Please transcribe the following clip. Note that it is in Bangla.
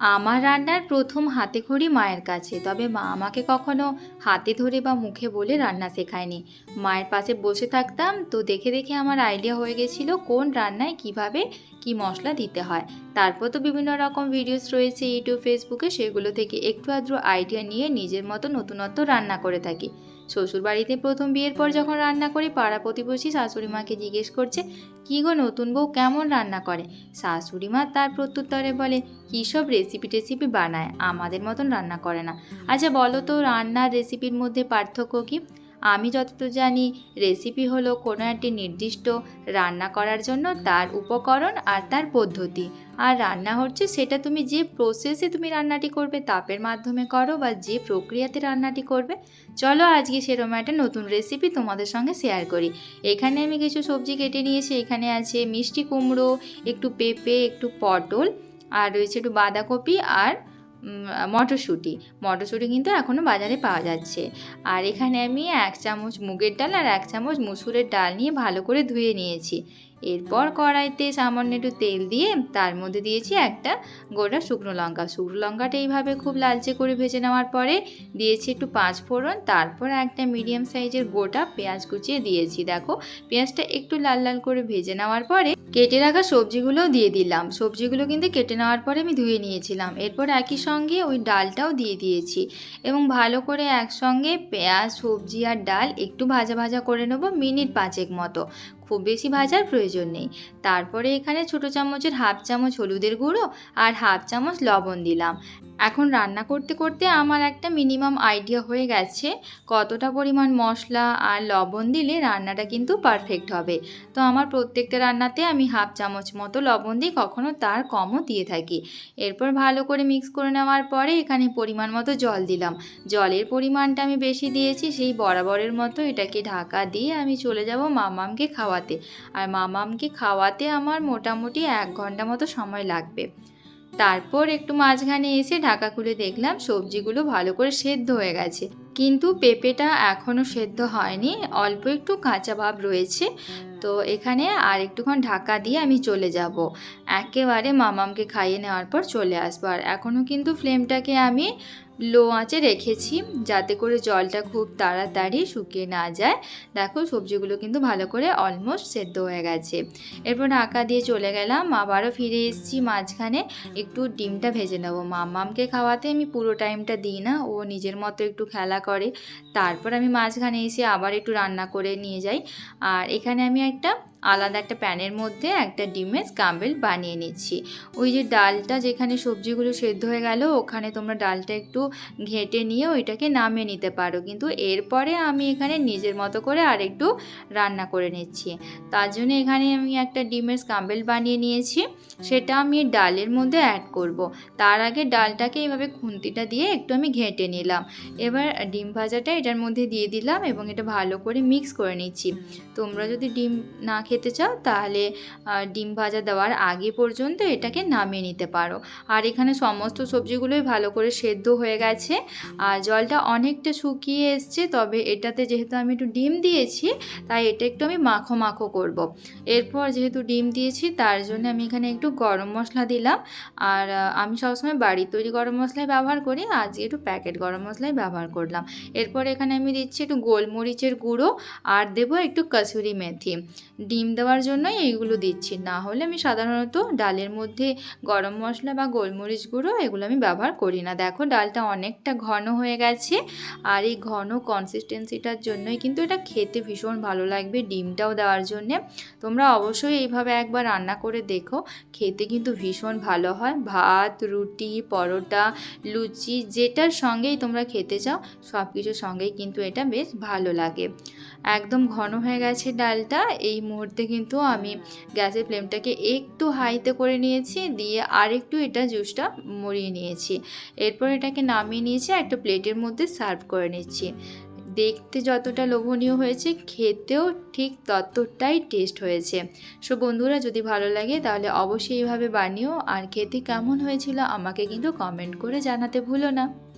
আমার রান্নার প্রথম হাতে খড়ি মায়ের কাছে। তবে মা আমাকে কখনো হাতে ধরে বা মুখে বলে রান্না শেখায়নি। মায়ের পাশে বসে থাকতাম তো দেখে দেখে আমার আইডিয়া হয়ে গেছিল কোন রান্নায় কীভাবে কি মশলা দিতে হয়। তারপর তো বিভিন্ন রকম ভিডিওস রয়েছে ইউটিউব ফেসবুকে সেগুলো থেকে একটু আধটু আইডিয়া নিয়ে নিজের মতো নতুনত্ব রান্না করে থাকি। শ্বশুর বাড়িতে প্রথম বিয়ের পর যখন রান্না করি, পাড়া প্রতিবেশী শাশুড়ি মাকে জিজ্ঞেস করছে, কী গো নতুন বউ কেমন রান্না করে? শাশুড়ি মা তার প্রত্যুত্তরে বলে, কী সব রেসিপি টেসিপি বানায়? আমাদের মতন রান্না করে না। আচ্ছা বলো তো, রান্নার রেসিপির মধ্যে পার্থক্য কী? আমি যতদূর জানি রেসিপি হলো কোনো একটি নির্দিষ্ট রান্না করার জন্য তার উপকরণ আর তার পদ্ধতি। আর রান্না হচ্ছে সেটা তুমি যে প্রসেসে তুমি রান্নাটি করবে, তাপের মাধ্যমে করো বা যে প্রক্রিয়াতে রান্নাটি করবে। চলো আজকে সেরকম একটা নতুন রেসিপি তোমাদের সঙ্গে শেয়ার করি। এখানে আমি কিছু সবজি কেটে নিয়েছি। এখানে আছে মিষ্টি কুমড়ো, একটু পেঁপে, একটু পটল, আর রয়েছে একটু বাঁধাকপি আর মটরশুঁটি। মটরশুঁটি কিন্তু এখনও বাজারে পাওয়া যাচ্ছে। আর এখানে আমি এক চামচ মুগের ডাল আর এক চামচ মুসুরের ডাল নিয়ে ভালো করে ধুয়ে নিয়েছি। এরপর কড়াইতে সামান্য একটু তেল দিয়ে তার মধ্যে দিয়েছি একটা গোটা শুকনো লঙ্কা। শুকনো লঙ্কাটা এইভাবে খুব লালচে করে ভেজে নেওয়ার পরে দিয়েছি একটু পাঁচ ফোড়ন, তারপর একটা মিডিয়াম সাইজের গোটা পেঁয়াজ কুচিয়ে দিয়েছি। দেখো, পেঁয়াজটা একটু লাল লাল করে ভেজে নেওয়ার পরে কেটে রাখা সবজিগুলোও দিয়ে দিলাম। সবজিগুলো কিন্তু কেটে নেওয়ার পরে আমি ধুয়ে নিয়েছিলাম। এরপর একই সঙ্গে ওই ডালটাও দিয়ে দিয়েছি এবং ভালো করে একসঙ্গে পেঁয়াজ, সবজি আর ডাল একটু ভাজা ভাজা করে নেব মিনিট পাঁচেক মতো। খুব বেশি ভাজার প্রয়োজন নেই। তারপরে এখানে ছোটো চামচের হাফ চামচ হলুদের গুঁড়ো আর হাফ চামচ লবণ দিলাম। এখন রান্না করতে করতে আমার একটা মিনিমাম আইডিয়া হয়ে গেছে কতটা পরিমাণ মশলা আর লবণ দিলে রান্নাটা কিন্তু পারফেক্ট হবে। তো আমার প্রত্যেকটা রান্নাতে আমি হাফ চামচ মতো লবণ দিই কখনো তার কমও দিয়ে থাকি। এরপর ভালো করে মিক্স করে নেওয়ার পরে এখানে পরিমাণ মতো জল দিলাম। জলের পরিমাণটা আমি বেশি দিয়েছি, সেই বরাবরের মতো এটাকে ঢাকা দিয়ে আমি চলে যাব মামামকে খাওয়াতে। আর মামামকে খাওয়াতে আমার মোটামুটি এক ঘণ্টা মতো সময় লাগবে। তারপর একটু মাঝখানে এসে ঢাকা খুলে দেখলাম সবজিগুলো ভালো করে সেদ্ধ হয়ে গেছে। কিন্তু পেঁপেটা এখনও সেদ্ধ হয়নি, অল্প একটু কাঁচা ভাব রয়েছে। তো এখানে আর একটুক্ষণ ঢাকা দিয়ে আমি চলে যাব। একেবারে মামামকে খাইয়ে নেওয়ার পর চলে আসব। আর এখনও কিন্তু ফ্লেমটাকে আমি লো আঁচে রেখেছি যাতে করে জলটা খুব তাড়াতাড়ি শুকিয়ে না যায়। দেখো সবজিগুলো কিন্তু ভালো করে অলমোস্ট সেদ্ধ হয়ে গেছে। এরপর ঢাকা দিয়ে চলে গেলাম, আবারও ফিরে এসেছি মাঝখানে। একটু ডিমটা ভেজে নেব। মামামকে খাওয়াতে আমি পুরো টাইমটা দিই না, ও নিজের মতো একটু খেলা করে। তারপর আমি মাঝখানে এসে আবার একটু রান্না করে নিয়ে যাই। আর এখানে আমি একটা আলাদা একটা প্যানের মধ্যে একটা ডিমের স্কাম্বেল বানিয়ে নিচ্ছি। ওই যে ডালটা যেখানে সবজিগুলো সেদ্ধ হয়ে গেল, ওখানে তোমরা ডালটা একটু ঘেঁটে নিয়ে ওইটাকে নামিয়ে নিতে পারো। কিন্তু এরপরে আমি এখানে নিজের মতো করে আরেকটু রান্না করে নিচ্ছি। তার জন্য এখানে আমি একটা ডিমের স্কাম্বেল বানিয়ে নিয়েছি। সেটা আমি ডালের মধ্যে অ্যাড করব। তার আগে ডালটাকে এইভাবে খুন্তিটা দিয়ে একটু আমি ঘেঁটে নিলাম। এবার ডিম ভাজাটা এটার মধ্যে দিয়ে দিলাম এবং এটা ভালো করে মিক্স করে নিচ্ছি। তোমরা যদি ডিম না খেতে চাও, তাহলে ডিম ভাজা দেওয়ার আগে পর্যন্ত এটাকে নামিয়ে নিতে পারো। আর এখানে সমস্ত সবজিগুলোই ভালো করে সেদ্ধ হয়ে গেছে। আর জলটা অনেকটা শুকিয়ে এসছে, তবে এটাতে যেহেতু আমি একটু ডিম দিয়েছি, তাই এটা একটু আমি মাখো মাখো করব। এরপর যেহেতু ডিম দিয়েছি, তার জন্য আমি এখানে একটু গরম মশলা দিলাম। আর আমি সবসময় বাড়ির তৈরি গরম মশলাই ব্যবহার করি, আজকে একটু প্যাকেট গরম মশলাই ব্যবহার করলাম। এরপর এখানে আমি দিচ্ছি একটু গোলমরিচের গুঁড়ো, আর দেবো একটু কসুরি মেথি। ডিম দেওয়ার জন্যই এইগুলো দিচ্ছি। না হলে আমি সাধারণত ডালের মধ্যে গরম মশলা বা গোলমরিচ গুঁড়ো এগুলো আমি ব্যবহার করি না। দেখো ডালটা অনেকটা ঘন হয়ে গেছে আর এই ঘন কনসিস্টেন্সিটার জন্যই কিন্তু এটা খেতে ভীষণ ভালো লাগবে ডিমটাও দেওয়ার জন্যে। তোমরা অবশ্যই এইভাবে একবার রান্না করে দেখো, খেতে কিন্তু ভীষণ ভালো হয়। ভাত, রুটি, পরোটা, লুচি যেটার সঙ্গেই তোমরা খেতে চাও সব কিছুর সঙ্গেই কিন্তু এটা বেশ ভালো লাগে। একদম ঘন হয়ে গেছে ডালটা। এই মুহূর্তে কিন্তু আমি গ্যাসের ফ্লেমটাকে একটু হাইতে করে নিয়েছি, দিয়ে আরেকটু এটা জুসটা মরিয়ে নিয়েছি। এরপর এটাকে নামিয়ে নিয়েছি, একটা প্লেটের মধ্যে সার্ভ করে নিচ্ছি। দেখতে যতটা লোভনীয় হয়েছে, খেতেও ঠিক ততটাই টেস্ট হয়েছে। সো বন্ধুরা, যদি ভালো লাগে তাহলে অবশ্যই এইভাবে বানিও। আর খেতে কেমন হয়েছিল আমাকে কিন্তু কমেন্ট করে জানাতে ভুলো না।